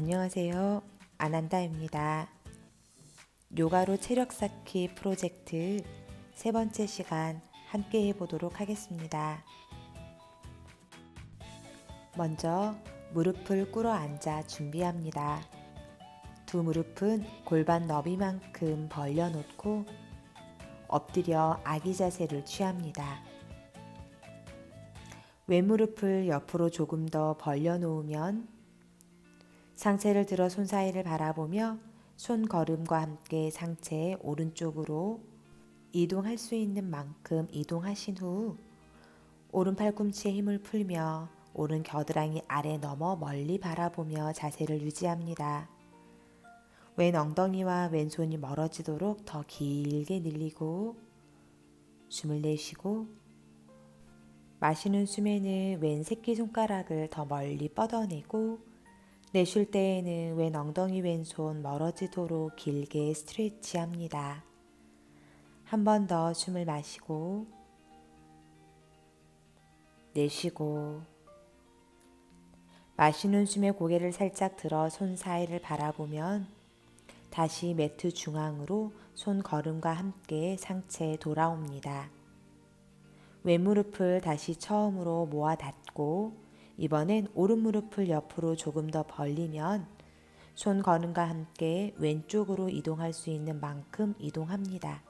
안녕하세요. 아난다입니다. 요가로 체력 쌓기 프로젝트 세 번째 시간 함께 해보도록 하겠습니다. 먼저 무릎을 꿇어 앉아 준비합니다. 두 무릎은 골반 너비만큼 벌려놓고 엎드려 아기 자세를 취합니다. 왼무릎을 옆으로 조금 더 벌려놓으면 상체를 들어 손 사이를 바라보며 손 걸음과 함께 상체의 오른쪽으로 이동할 수 있는 만큼 이동하신 후 오른 팔꿈치에 힘을 풀며 오른 겨드랑이 아래 넘어 멀리 바라보며 자세를 유지합니다. 왼 엉덩이와 왼손이 멀어지도록 더 길게 늘리고 숨을 내쉬고 마시는 숨에는 왼 새끼손가락을 더 멀리 뻗어내고 내쉴 때에는 왼 엉덩이 왼손 멀어지도록 길게 스트레치합니다. 한 번 더 숨을 마시고 내쉬고 마시는 숨에 고개를 살짝 들어 손 사이를 바라보면 다시 매트 중앙으로 손 걸음과 함께 상체에 돌아옵니다. 왼무릎을 다시 처음으로 모아 닫고 이번엔 오른무릎을 옆으로 조금 더 벌리면 손 걸음과 함께 왼쪽으로 이동할 수 있는 만큼 이동합니다.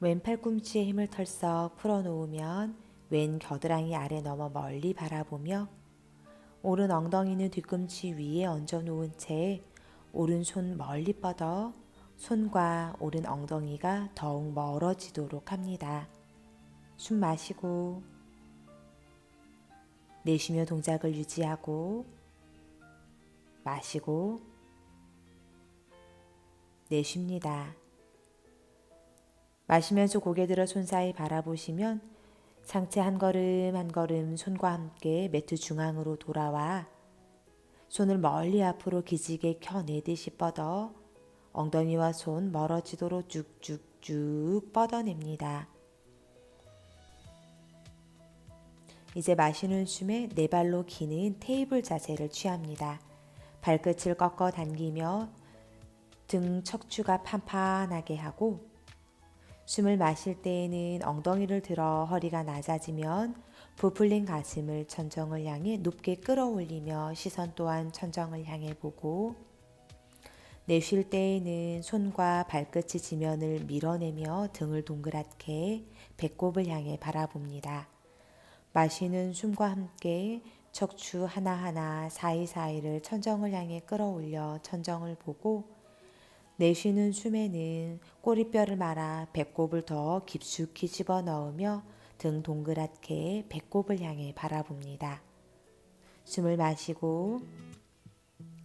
왼 팔꿈치에 힘을 털썩 풀어놓으면 왼 겨드랑이 아래 넘어 멀리 바라보며 오른 엉덩이는 뒤꿈치 위에 얹어 놓은 채 오른손 멀리 뻗어 손과 오른 엉덩이가 더욱 멀어지도록 합니다. 숨 마시고 내쉬며 동작을 유지하고 마시고 내쉽니다. 마시면서 고개 들어 손 사이 바라보시면 상체 한 걸음 한 걸음 손과 함께 매트 중앙으로 돌아와 손을 멀리 앞으로 기지개 켜내듯이 뻗어 엉덩이와 손 멀어지도록 쭉쭉쭉 뻗어냅니다. 이제 마시는 숨에 네 발로 기는 테이블 자세를 취합니다. 발끝을 꺾어 당기며 등 척추가 판판하게 하고 숨을 마실 때에는 엉덩이를 들어 허리가 낮아지면 부풀린 가슴을 천정을 향해 높게 끌어올리며 시선 또한 천정을 향해 보고 내쉴 때에는 손과 발끝이 지면을 밀어내며 등을 동그랗게 배꼽을 향해 바라봅니다. 마시는 숨과 함께 척추 하나하나 사이사이를 천정을 향해 끌어올려 천정을 보고 내쉬는 숨에는 꼬리뼈를 말아 배꼽을 더 깊숙이 집어 넣으며 등 동그랗게 배꼽을 향해 바라봅니다. 숨을 마시고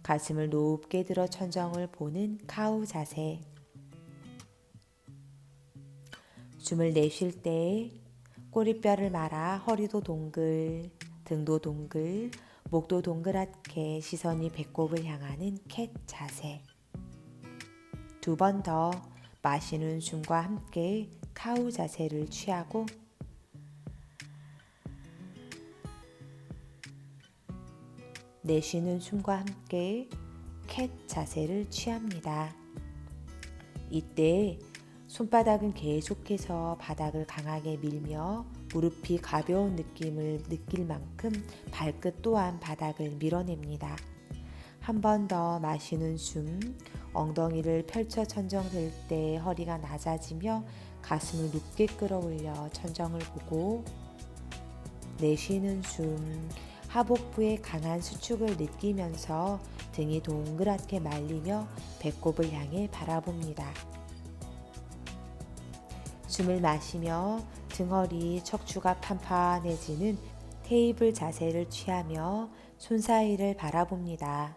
가슴을 높게 들어 천정을 보는 카우 자세. 숨을 내쉴 때 꼬리뼈를 말아 허리도 동글, 등도 동글, 목도 동그랗게 시선이 배꼽을 향하는 캣 자세. 두 번 더 마시는 숨과 함께 카우 자세를 취하고 내쉬는 숨과 함께 캣 자세를 취합니다. 이때 손바닥은 계속해서 바닥을 강하게 밀며 무릎이 가벼운 느낌을 느낄 만큼 발끝 또한 바닥을 밀어냅니다. 한 번 더 마시는 숨, 엉덩이를 펼쳐 천정 될 때 허리가 낮아지며 가슴을 높게 끌어올려 천정을 보고 내쉬는 숨, 하복부의 강한 수축을 느끼면서 등이 동그랗게 말리며 배꼽을 향해 바라봅니다. 숨을 마시며 등허리 척추가 판판해지는 테이블 자세를 취하며 손 사이를 바라봅니다.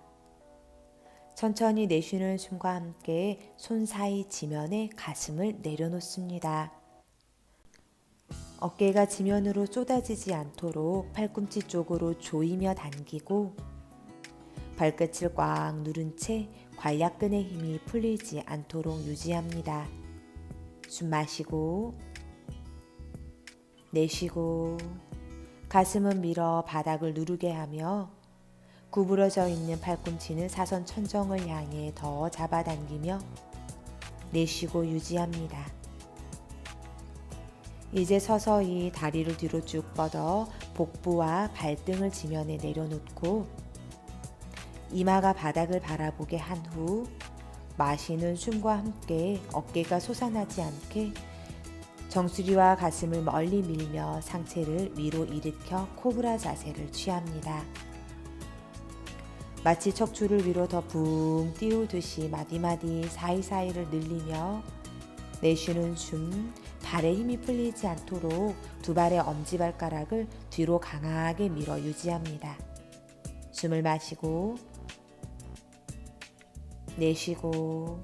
천천히 내쉬는 숨과 함께 손 사이 지면에 가슴을 내려놓습니다. 어깨가 지면으로 쏟아지지 않도록 팔꿈치 쪽으로 조이며 당기고 발끝을 꽉 누른 채 관략근의 힘이 풀리지 않도록 유지합니다. 숨 마시고 내쉬고 가슴은 밀어 바닥을 누르게 하며 구부러져 있는 팔꿈치는 사선 천정을 향해 더 잡아당기며 내쉬고 유지합니다. 이제 서서히 다리를 뒤로 쭉 뻗어 복부와 발등을 지면에 내려놓고 이마가 바닥을 바라보게 한 후 마시는 숨과 함께 어깨가 솟아나지 않게 정수리와 가슴을 멀리 밀며 상체를 위로 일으켜 코브라 자세를 취합니다. 마치 척추를 위로 더 붕 띄우듯이 마디마디 사이사이를 늘리며 내쉬는 숨, 발에 힘이 풀리지 않도록 두 발의 엄지발가락을 뒤로 강하게 밀어 유지합니다. 숨을 마시고 내쉬고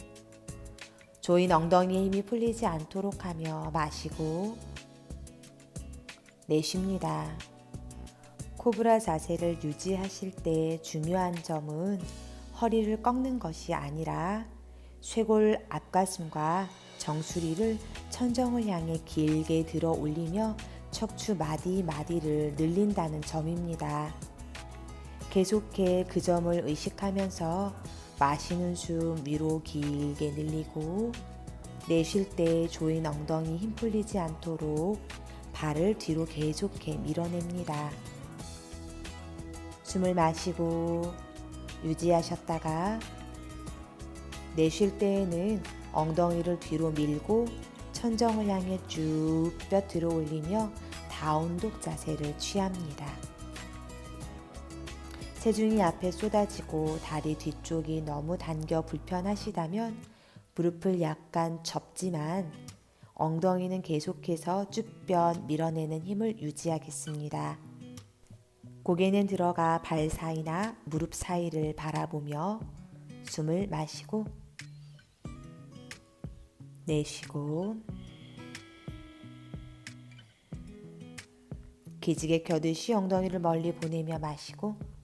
조인 엉덩이에 힘이 풀리지 않도록 하며 마시고 내쉽니다. 코브라 자세를 유지하실 때 중요한 점은 허리를 꺾는 것이 아니라 쇄골 앞가슴과 정수리를 천정을 향해 길게 들어 올리며 척추 마디 마디를 늘린다는 점입니다. 계속해 그 점을 의식하면서 마시는 숨 위로 길게 늘리고 내쉴 때 조인 엉덩이 힘 풀리지 않도록 발을 뒤로 계속해 밀어냅니다. 숨을 마시고 유지하셨다가 내쉴 때에는 엉덩이를 뒤로 밀고 천정을 향해 쭉 뼈 들어 올리며 다운독 자세를 취합니다. 체중이 앞에 쏟아지고 다리 뒤쪽이 너무 당겨 불편하시다면 무릎을 약간 접지만 엉덩이는 계속해서 쭈뼛 밀어내는 힘을 유지하겠습니다. 고개는 들어가 발 사이나 무릎 사이를 바라보며 숨을 마시고 내쉬고 기지개 켜듯이 엉덩이를 멀리 보내며 마시고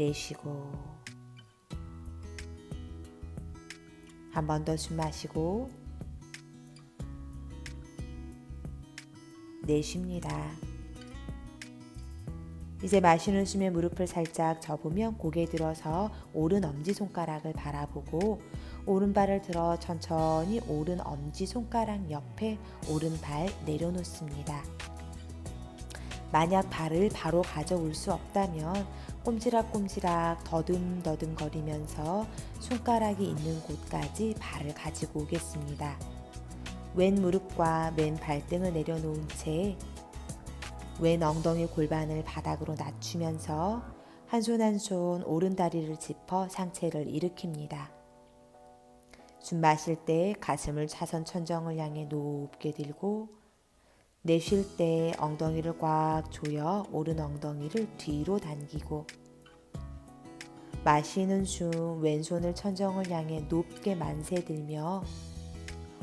내쉬고 한 번 더 숨 마시고 내쉽니다. 이제 마시는 숨에 무릎을 살짝 접으면 고개 들어서 오른 엄지손가락을 바라보고 오른발을 들어 천천히 오른 엄지손가락 옆에 오른발 내려놓습니다. 만약 발을 바로 가져올 수 없다면 꼼지락꼼지락 더듬더듬 거리면서 손가락이 있는 곳까지 발을 가지고 오겠습니다. 왼 무릎과 왼 발등을 내려놓은 채 왼 엉덩이 골반을 바닥으로 낮추면서 한 손 한 손 오른 다리를 짚어 상체를 일으킵니다. 숨 마실 때 가슴을 차선 천정을 향해 높게 들고 내쉴 때 엉덩이를 꽉 조여 오른 엉덩이를 뒤로 당기고 마시는 숨 왼손을 천정을 향해 높게 만세 들며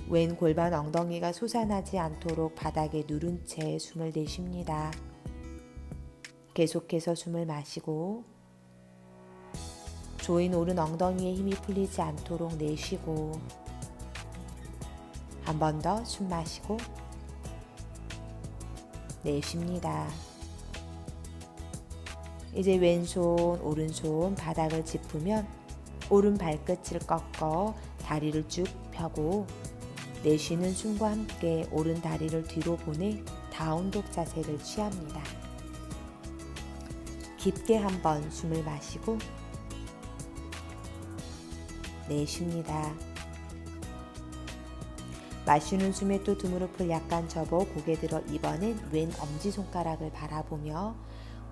왼 골반 엉덩이가 솟아나지 않도록 바닥에 누른 채 숨을 내쉽니다. 계속해서 숨을 마시고 조인 오른 엉덩이에 힘이 풀리지 않도록 내쉬고 한 번 더 숨 마시고 내쉽니다. 이제 왼손, 오른손 바닥을 짚으면 오른 발끝을 꺾어 다리를 쭉 펴고 내쉬는 숨과 함께 오른 다리를 뒤로 보내 다운독 자세를 취합니다. 깊게 한번 숨을 마시고 내쉽니다. 마시는 숨에 또 두 무릎을 약간 접어 고개 들어 이번엔 왼 엄지손가락을 바라보며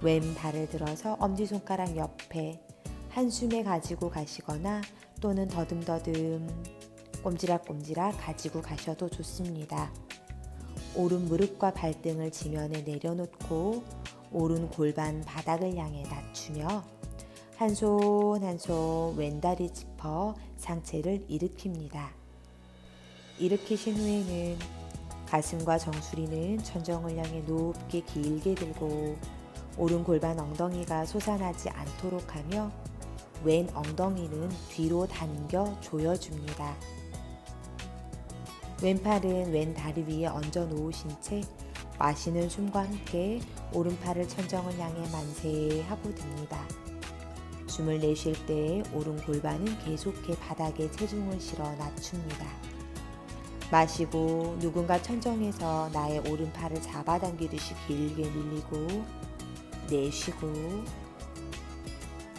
왼 발을 들어서 엄지손가락 옆에 한숨에 가지고 가시거나 또는 더듬더듬 꼼지락꼼지락 가지고 가셔도 좋습니다. 오른 무릎과 발등을 지면에 내려놓고 오른 골반 바닥을 향해 낮추며 한 손 한 손 왼다리 짚어 상체를 일으킵니다. 일으키신 후에는 가슴과 정수리는 천정을 향해 높게 길게 들고 오른 골반 엉덩이가 솟아나지 않도록 하며 왼 엉덩이는 뒤로 당겨 조여줍니다. 왼팔은 왼 다리 위에 얹어 놓으신 채 마시는 숨과 함께 오른팔을 천정을 향해 만세 하고 듭니다. 숨을 내쉴 때 오른 골반은 계속해 바닥에 체중을 실어 낮춥니다. 마시고 누군가 천정에서 나의 오른팔을 잡아당기듯이 길게 밀리고 내쉬고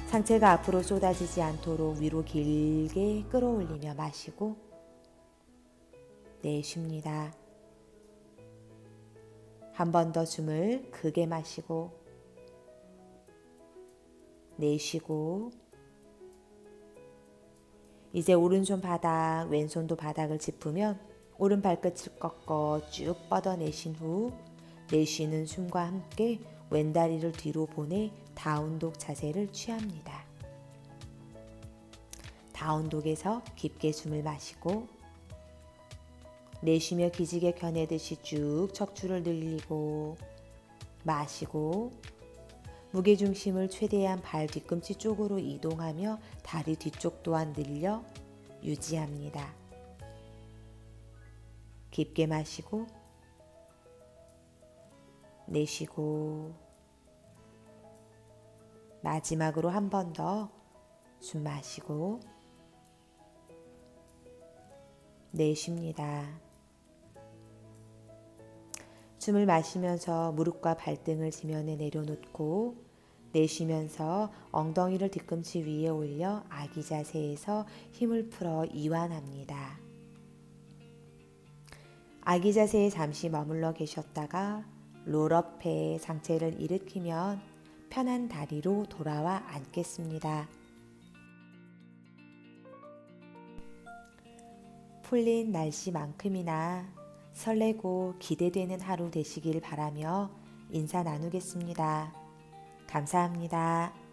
상체가 앞으로 쏟아지지 않도록 위로 길게 끌어올리며 마시고 내쉽니다. 한 번 더 숨을 크게 마시고 내쉬고 이제 오른손 바닥, 왼손도 바닥을 짚으면 오른 발끝을 꺾어 쭉 뻗어내신 후 내쉬는 숨과 함께 왼다리를 뒤로 보내 다운독 자세를 취합니다. 다운독에서 깊게 숨을 마시고 내쉬며 기지개 켜내듯이 쭉 척추를 늘리고 마시고 무게중심을 최대한 발 뒤꿈치 쪽으로 이동하며 다리 뒤쪽 또한 늘려 유지합니다. 깊게 마시고 내쉬고 마지막으로 한 번 더 숨 마시고 내쉽니다. 숨을 마시면서 무릎과 발등을 지면에 내려놓고 내쉬면서 엉덩이를 뒤꿈치 위에 올려 아기 자세에서 힘을 풀어 이완합니다. 아기 자세에 잠시 머물러 계셨다가 롤업해 상체를 일으키면 편한 다리로 돌아와 앉겠습니다. 풀린 날씨만큼이나 설레고 기대되는 하루 되시길 바라며 인사 나누겠습니다. 감사합니다.